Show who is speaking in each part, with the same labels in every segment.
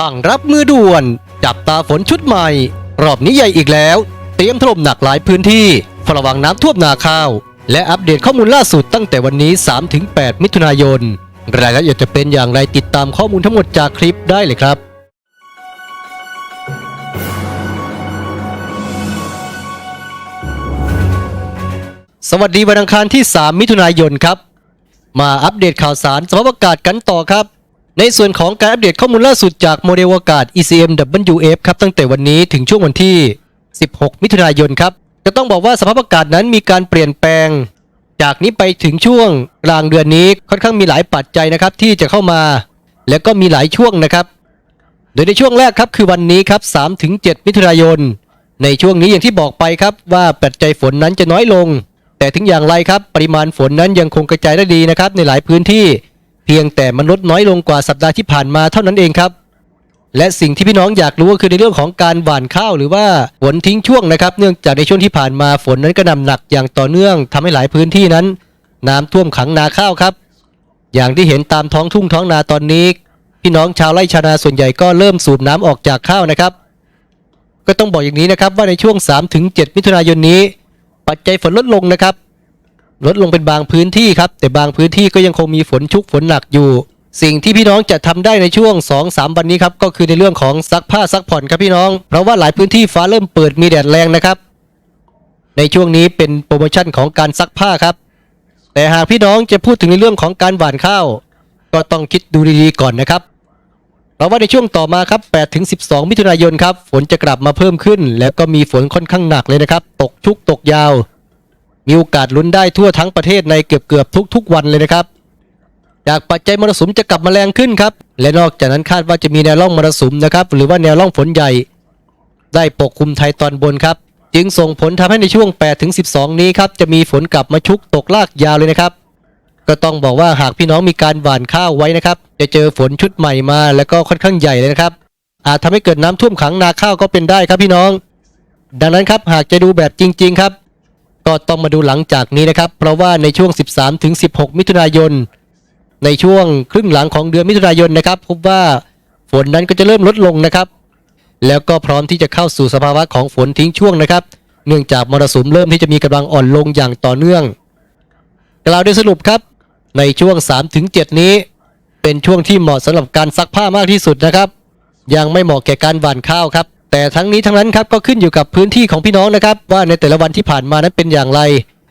Speaker 1: ตั้งรับมือด่วน จับตาฝนชุดใหม่ รอบนี้ใหญ่อีกแล้ว เตรียมถล่มหนักหลายพื้นที่เฝ้าระวังน้ำท่วมนาข้าว และอัปเดตข้อมูลล่าสุดตั้งแต่วันนี้ 3-8 มิถุนายน รายละเอียดจะเป็นอย่างไรติดตามข้อมูลทั้งหมดจากคลิปได้เลยครับสวัสดีวันอังคารที่ 3 มิถุนายนครับ มาอัปเดตข่าวสารสภาพอากาศกันต่อครับ ในส่วนของการอัปเดตข้อมูลล่าสุดจากโมเดลอากาศ ECM WF ครับตั้งแต่วันนี้ถึงช่วงวันที่ 16 มิถุนายนครับจะต้องบอกว่าสภาพอากาศนั้นมีการเปลี่ยนแปลง จากนี้ไปถึงช่วงกลางเดือนนี้ค่อนข้างมีหลายปัจจัยนะครับที่จะเข้ามา และก็มีหลายช่วงนะครับ โดยในช่วงแรกครับคือวันนี้ครับ3-7 มิถุนายน ในช่วงนี้อย่างที่บอกไปครับว่าปัจจัยฝนนั้นจะน้อยลง แต่ถึงอย่างไรครับปริมาณฝนนั้นยังคงกระจายได้ดีนะครับในหลายพื้นที่ พียงแต่มันลดน้อยลงกว่าสัปดาห์ที่ผ่านมาเท่านั้นเองครับ และสิ่งที่พี่น้องอยากรู้ก็คือในเรื่องของการหว่านข้าวหรือว่าฝนทิ้งช่วงนะครับ เนื่องจากในช่วงที่ผ่านมาฝนนั้นก็นำหนักอย่างต่อเนื่องทำให้หลายพื้นที่นั้น น้ำท่วมขังนาข้าวครับ อย่างที่เห็นตามท้องทุ่งท้องนาตอนนี้ พี่น้องชาวไร่ชาวนาส่วนใหญ่ก็เริ่มสูบน้ำออกจากข้าวนะครับ ก็ต้องบอกอย่างนี้นะครับว่าในช่วง 3-7 มิถุนายนนี้ ปัจจัยฝนลดลงนะครับ ลดลงเป็นบางพื้นที่ครับ แต่บางพื้นที่ก็ยังคงมีฝนชุกฝนหนักอยู่ สิ่งที่พี่น้องจะทำได้ในช่วง 2-3 วันนี้ครับก็คือในเรื่องของซักผ้าซักผ่อนครับพี่น้องเพราะว่าหลายพื้นที่ฟ้าเริ่มเปิดมีแดดแรงนะครับ ในช่วงนี้เป็นโปรโมชั่นของการซักผ้าครับ แต่หากพี่น้องจะพูดถึงในเรื่องของการหว่านข้าว ก็ต้องคิดดูดีๆก่อนนะครับเพราะว่าในช่วงต่อมาครับ8ถึง12 มิถุนายนครับฝนจะกลับมาเพิ่มขึ้น แล้วก็มีฝนค่อนข้างหนักเลยนะครับ ตกชุกตกยาว มีโอกาสลุ้นได้ทั่วทั้งประเทศในเกือบเกือบทุก ๆ วันเลยนะครับ จากปัจจัยมรสุมจะกลับมาแรงขึ้นครับ และนอกจากนั้นคาดว่าจะมีแนวร่องมรสุมนะครับ หรือว่าแนวร่องฝนใหญ่ ได้ปกคลุมไทยตอนบนครับ จึงส่งผลทำให้ในช่วง8ถึง12 นี้ครับจะมีฝนกลับมาชุกตกลากยาวเลยนะครับ ก็ต้องบอกว่าหากพี่น้องมีการหว่านข้าวไว้นะครับ จะเจอฝนชุดใหม่มา แล้วก็ค่อนข้างใหญ่เลยนะครับ อาจทำให้เกิดน้ำท่วมขังนาข้าวก็เป็นได้ครับพี่น้อง ดังนั้นครับหากจะดูแบบจริง ๆ ครับ ก็ต้องมาดูหลังจากนี้นะครับ เพราะว่าในช่วง 13ถึง16 มิถุนายน ในช่วงครึ่งหลังของเดือนมิถุนายนนะครับพบว่าฝนนั้นก็จะเริ่มลดลงนะครับ แล้วก็พร้อมที่จะเข้าสู่สภาวะของฝนทิ้งช่วงนะครับ เนื่องจากมรสุมเริ่มที่จะมีกำลังอ่อนลงอย่างต่อเนื่อง กล่าวโดยสรุปครับ ในช่วง 3-7 นี้ เป็นช่วงที่เหมาะสำหรับการซักผ้ามากที่สุดนะครับ ยังไม่เหมาะแก่การหว่านข้าวครับ แต่ทั้งนี้ทั้งนั้นครับก็ขึ้นอยู่กับพื้นที่ของพี่น้องนะครับ ว่าในแต่ละวันที่ผ่านมานั้นเป็นอย่างไร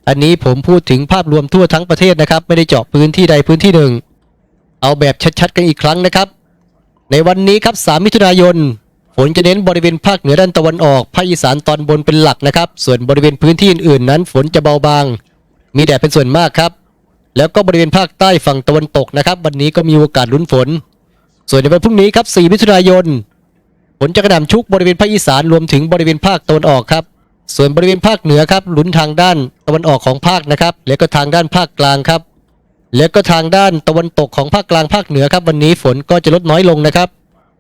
Speaker 1: อันนี้ผมพูดถึงภาพรวมทั่วทั้งประเทศนะครับ ไม่ได้เจาะพื้นที่ใดพื้นที่หนึ่ง เอาแบบชัดๆ กันอีกครั้งนะครับ ในวันนี้ครับ 3 มิถุนายนฝนจะเน้นบริเวณภาคเหนือด้านตะวันออกภาคอีสานตอนบนเป็นหลักนะครับ ส่วนบริเวณพื้นที่อื่นๆนั้น ฝนจะเบาบาง มีแดดเป็นส่วนมากครับ แล้วก็บริเวณภาคใต้ฝั่งตะวันตกนะครับ วันนี้ก็มีโอกาสลุ้นฝน ส่วนในวันพรุ่งนี้ครับ 4 มิถุนายน ฝนจะกระหน่ำชุกบริเวณภาคอีสานรวมถึงบริเวณภาคตะวันออกครับ ส่วนบริเวณภาคเหนือครับลุ้นทางด้านตะวันออกของภาคนะครับ แล้วก็ทางด้านภาคกลางครับ แล้วก็ทางด้านตะวันตกของภาคกลางภาคเหนือครับ วันนี้ฝนก็จะลดน้อยลงนะครับ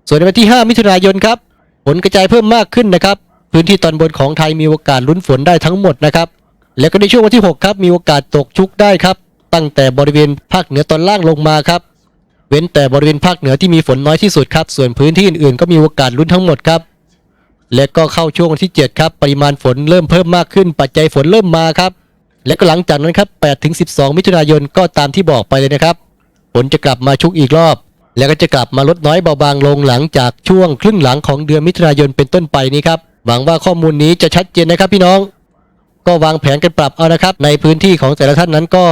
Speaker 1: ส่วนในวันที่ 5 มิถุนายนครับฝนกระจายเพิ่มมากขึ้นนะครับ พื้นที่ตอนบนของไทยมีโอกาสลุ้นฝนได้ทั้งหมดนะครับ แล้วก็ในช่วงวันที่ 6 ครับมีโอกาสตกชุกได้ครับ ตั้งแต่บริเวณภาคเหนือตอนล่างลงมาครับ เว้นแต่บริเวณภาคเหนือที่มีฝนน้อยที่สุดครับ ส่วนพื้นที่อื่นๆก็มีโอกาสลุ้นทั้งหมดครับ และก็เข้าช่วงวันที่ 7 ครับ ปริมาณฝนเริ่มเพิ่มมากขึ้น ปัจจัยฝนเริ่มมาครับ และก็หลังจากนั้นครับ8ถึง12 มิถุนายนก็ตามที่บอกไปเลยนะครับ ฝนจะกลับมาชุกอีกรอบ แล้วก็จะกลับมาลดน้อยเบาบางลงหลังจากช่วงครึ่งหลังของเดือนมิถุนายนเป็นต้นไปนี้ครับ หวังว่าข้อมูลนี้จะชัดเจนนะครับพี่น้อง ก็วางแผนกันปรับเอานะครับ ในพื้นที่ของแต่ละท่านนั้นก็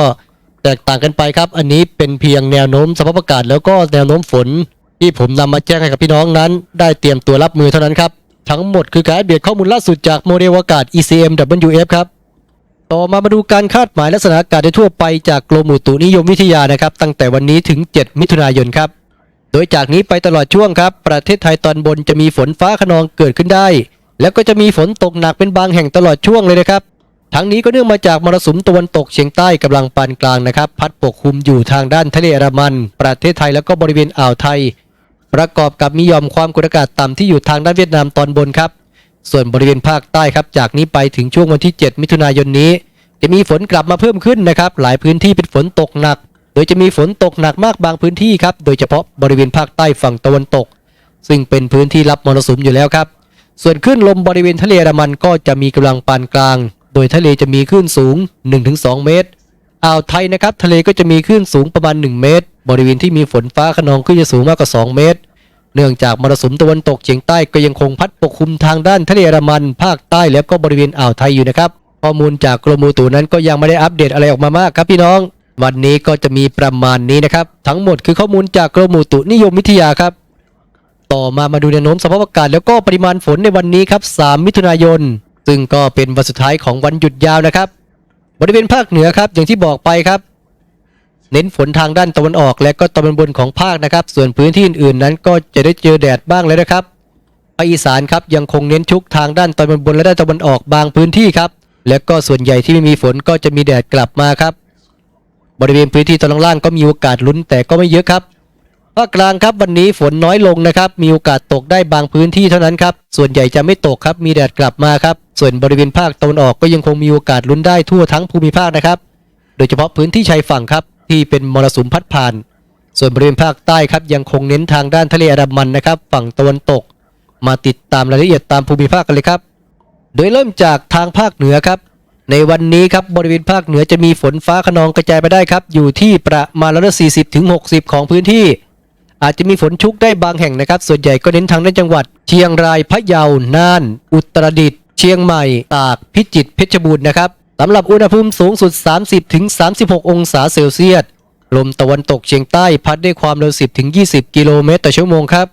Speaker 1: แตกต่างกันไปครับ อันนี้เป็นเพียงแนวโน้มสภาพอากาศแล้วก็แนวโน้มฝน ที่ผมนำมาแจ้งให้กับพี่น้องนั้น ได้เตรียมตัวรับมือเท่านั้นครับ ทั้งหมดคือการอัปเดตข้อมูลล่าสุดจากโมเดลอากาศ ECM WF ครับ ต่อมามาดูการคาดหมายลักษณะอากาศโดยทั่วไปจากกรมอุตุนิยมวิทยานะครับ ตั้งแต่วันนี้ถึง 7 มิถุนายนครับ โดยจากนี้ไปตลอดช่วงครับ ประเทศไทยตอนบนจะมีฝนฟ้าขนองเกิดขึ้นได้ แล้วก็จะมีฝนตกหนักเป็นบางแห่งตลอดช่วงเลยนะครับ ทั้งนี้ก็เนื่องมาจากมรสุมตะวันตกเฉียงใต้กำลังปานกลางนะครับ พัดปกคลุมอยู่ทางด้านทะเลอันดามัน ประเทศไทยแล้วก็บริเวณอ่าวไทย ประกอบกับมียอมความกดอากาศต่ำที่อยู่ทางด้านเวียดนามตอนบนครับ ส่วนบริเวณภาคใต้ครับจากนี้ไปถึงช่วงวันที่ 7 มิถุนายนนี้ จะมีฝนกลับมาเพิ่มขึ้นนะครับ หลายพื้นที่เป็นฝนตกหนัก โดยจะมีฝนตกหนักมากบางพื้นที่ครับโดยเฉพาะบริเวณภาคใต้ฝั่งตะวันตก ซึ่งเป็นพื้นที่รับมรสุมอยู่แล้วครับ ส่วนคลื่นลมบริเวณทะเลอันดามันก็จะมีกำลังปานกลาง โดยทะเลจะมีคลื่นสูง 1-2 เมตร อ่าวไทยนะครับทะเลก็จะมีคลื่นสูงประมาณ 1 เมตร บริเวณที่มีฝนฟ้าขนองคลื่นจะสูงมากกว่า 2 เมตร เนื่องจากมรสุมตะวันตกเฉียงใต้ก็ยังคงพัดปกคลุมทางด้านทะเลอันมัน ภาคใต้แล้วก็บริเวณอ่าวไทยอยู่นะครับ ข้อมูลจากกรมอุตุนั้นก็ยังไม่ได้อัปเดตอะไรออกมามากครับพี่น้อง วันนี้ก็จะมีประมาณนี้นะครับ ทั้งหมดคือข้อมูลจากกรมอุตุนิยมวิทยาครับ ต่อมามาดูแนวโน้มสภาพอากาศแล้วก็ปริมาณฝนในวันนี้ครับ 3 มิถุนายน ซึ่งก็เป็นวันสุดท้ายของวันหยุดยาวนะครับ บริเวณภาคเหนือครับอย่างที่บอกไปครับ เน้นฝนทางด้านตะวันออกและก็ตะวันบนของภาคนะครับ ส่วนพื้นที่อื่นๆนั้นก็จะได้เจอแดดบ้างเลยนะครับภาคอีสานครับยังคงเน้นชุกทางด้านตะวันบนและด้านตะวันออกบางพื้นที่ครับ และก็ส่วนใหญ่ที่ไม่มีฝนก็จะมีแดดกลับมาครับ บริเวณพื้นที่ตอนล่างก็มีโอกาสลุ้นแต่ก็ไม่เยอะครับ ภาคกลางครับวันนี้ฝนน้อยลงนะครับ มีโอกาสตกได้บางพื้นที่เท่านั้นครับ ส่วนใหญ่จะไม่ตกครับ มีแดดกลับมาครับ ส่วนบริเวณภาคตะวันออกก็ยังคงมีโอกาสลุ้นได้ทั่วทั้งภูมิภาคนะครับ โดยเฉพาะพื้นที่ชายฝั่งครับ ที่เป็นมรสุมพัดผ่าน ส่วนบริเวณภาคใต้ครับยังคงเน้นทางด้านทะเลอันดามันนะครับ ฝั่งตะวันตก มาติดตามรายละเอียดตามภูมิภาคกันเลยครับ โดยเริ่มจากทางภาคเหนือครับ ในวันนี้ครับบริเวณภาคเหนือจะมีฝนฟ้าขนองกระจายไปได้ครับ อยู่ที่ประมาณร้อยละ40ถึง60ของพื้นที่ อาจจะมีฝนชุกได้บางแห่งนะครับ ส่วนใหญ่ก็เน้นทางด้านจังหวัด เชียงรายพะเยา น่าน อุตรดิตถ์เชียงใหม่ ตาก พิจิตร เพชรบูรณ์นะครับสำหรับอุณหภูมิสูงสุด 30ถึง36 องศาเซลเซียส ลมตะวันตกเฉียงใต้พัดด้วยความเร็ว 10ถึง20 กิโลเมตรต่อชั่วโมงครับ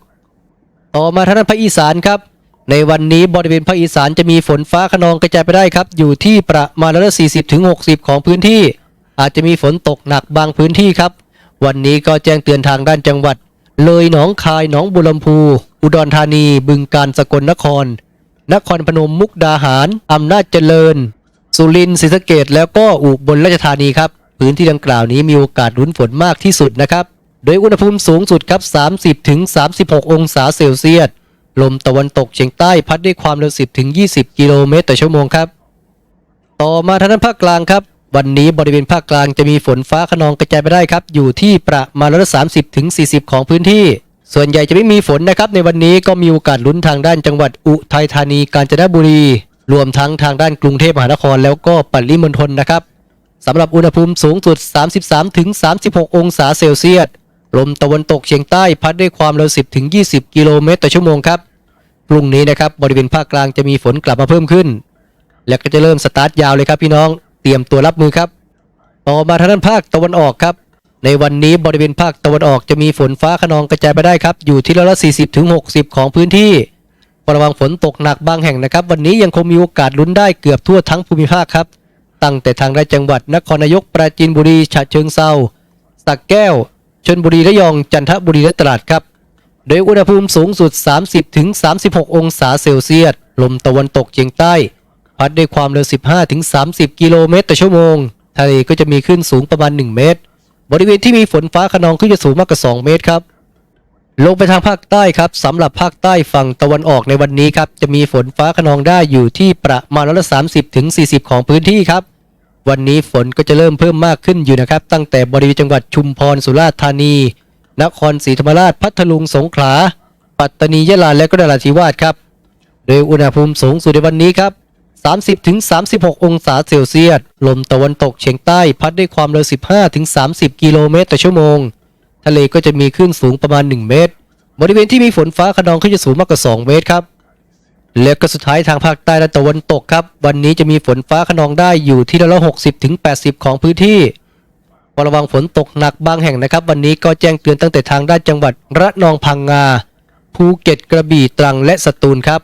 Speaker 1: ต่อมาทางด้านภาคอีสานครับ ในวันนี้บริเวณภาคอีสานจะมีฝนฟ้าขนองกระจายไปได้ครับ อยู่ที่ประมาณร้อยละ40ถึง60ของพื้นที่ อาจจะมีฝนตกหนักบางพื้นที่ครับ วันนี้ก็แจ้งเตือนทางด้านจังหวัด เลยหนองคายหนองบุรลำพู อุดรธานี บึงกาฬสกลนคร นครพนมมุกดาหารอำนาจเจริญ สุรินทร์ศรีสะเกดแล้วก็อุบลราชธานีครับ พื้นที่ดังกล่าวนี้มีโอกาสลุ้นฝนมากที่สุดนะครับ โดยอุณหภูมิสูงสุดครับ 30ถึง36 องศาเซลเซียส ลมตะวันตกเฉียงใต้พัดด้วยความเร็ว 10ถึง20 กิโลเมตรต่อชั่วโมงครับ ต่อมาทางด้านภาคกลางครับ วันนี้บริเวณภาคกลางจะมีฝนฟ้าขนองกระจายไปได้ครับ อยู่ที่ประมาณร้อยละ30ถึง40ของพื้นที่ ส่วนใหญ่จะไม่มีฝนนะครับ ในวันนี้ก็มีโอกาสลุ้นทางด้านจังหวัดอุทัยธานีกาญจนบุรี รวมทั้งทางด้านกรุงเทพมหานครแล้วก็ปริมณฑลนะครับสำหรับอุณหภูมิสูงสุด 33ถึง36 องศาเซลเซียส ลมตะวันตกเฉียงใต้พัดด้วยความเร็ว 10ถึง20 กิโลเมตรต่อชั่วโมงครับ พรุ่งนี้นะครับบริเวณภาคกลางจะมีฝนกลับมาเพิ่มขึ้น แล้วก็จะเริ่มสตาร์ทยาวเลยครับพี่น้อง เตรียมตัวรับมือครับ ต่อมาทางด้านภาคตะวันออกครับ ในวันนี้บริเวณภาคตะวันออกจะมีฝนฟ้าขนองกระจายไปได้ครับ อยู่ที่ร้อยละ40ถึง60ของพื้นที่ระวังฝนตกหนักบางแห่งนะครับ วันนี้ยังคงมีโอกาสลุ้นได้เกือบทั่วทั้งภูมิภาคครับ ตั้งแต่ทางด้านจังหวัดนครนายกปราจีนบุรีฉะเชิงเซาสักแก้วชลบุรีระยองจันทบุรีและตราดครับ โดยอุณหภูมิสูงสุด 30ถึง36 องศาเซลเซียส ลมตะวันตกเฉียงใต้ พัดด้วยความเร็ว 15ถึง30 กิโลเมตรต่อชั่วโมง ทะเลก็จะมีคลื่นสูงประมาณ 1 เมตร บริเวณที่มีฝนฟ้าขนองขึ้นจะสูงมากกว่า 2 เมตรครับ ลงไปทางภาคใต้ครับสำหรับภาคใต้ฝั่งตะวันออกในวันนี้ครับ จะมีฝนฟ้าขนองได้อยู่ที่ประมาณร้อยละ30ถึง40ของพื้นที่ครับ วันนี้ฝนก็จะเริ่มเพิ่มมากขึ้นอยู่นะครับ ตั้งแต่บริเวณจังหวัดชุมพรสุราษฎร์ธานี นครศรีธรรมราชพัทลุงสงขลา ปัตตานียะลาและก็นราธิวาสครับ โดยอุณหภูมิสูงสุดในวันนี้ครับ 30ถึง36 องศาเซลเซียส ลมตะวันตกเฉียงใต้พัดด้วยความเร็ว 15ถึง30 กิโลเมตรต่อชั่วโมง ทะเลก็จะมีคลื่นสูงประมาณ 1 เมตร บริเวณที่มีฝนฟ้าขนองขึ้นจะสูงมากกว่า 2 เมตรครับ และก็สุดท้ายทางภาคใต้และตะวันตกครับ วันนี้จะมีฝนฟ้าขนองได้อยู่ที่ร้อยละ60ถึง80 ของพื้นที่ระวังฝนตกหนักบางแห่งนะครับ วันนี้ก็แจ้งเตือนตั้งแต่ทางด้านจังหวัดระนองพังงา ภูเก็ตกระบี่ตรังและสตูลครับ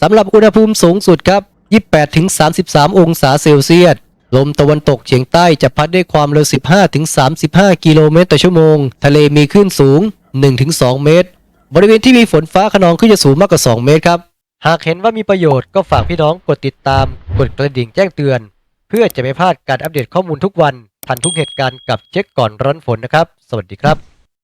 Speaker 1: สำหรับอุณหภูมิสูงสุดครับ 28ถึง33 องศาเซลเซียส ลมตะวันตกเฉียงใต้จะพัดด้วยความเร็ว 15ถึง35 กิโลเมตรต่อชั่วโมง ทะเลมีคลื่นสูง1ถึง2เมตร บริเวณที่มีฝนฟ้าขนองขึ้นจะสูงมากกว่า 2 เมตรครับ หากเห็นว่ามีประโยชน์ก็ฝากพี่น้องกดติดตาม กดกระดิ่งแจ้งเตือน เพื่อจะไม่พลาดการอัปเดตข้อมูลทุกวัน ทันทุกเหตุการณ์กับเช็คก่อนร้อนฝนนะครับ สวัสดีครับ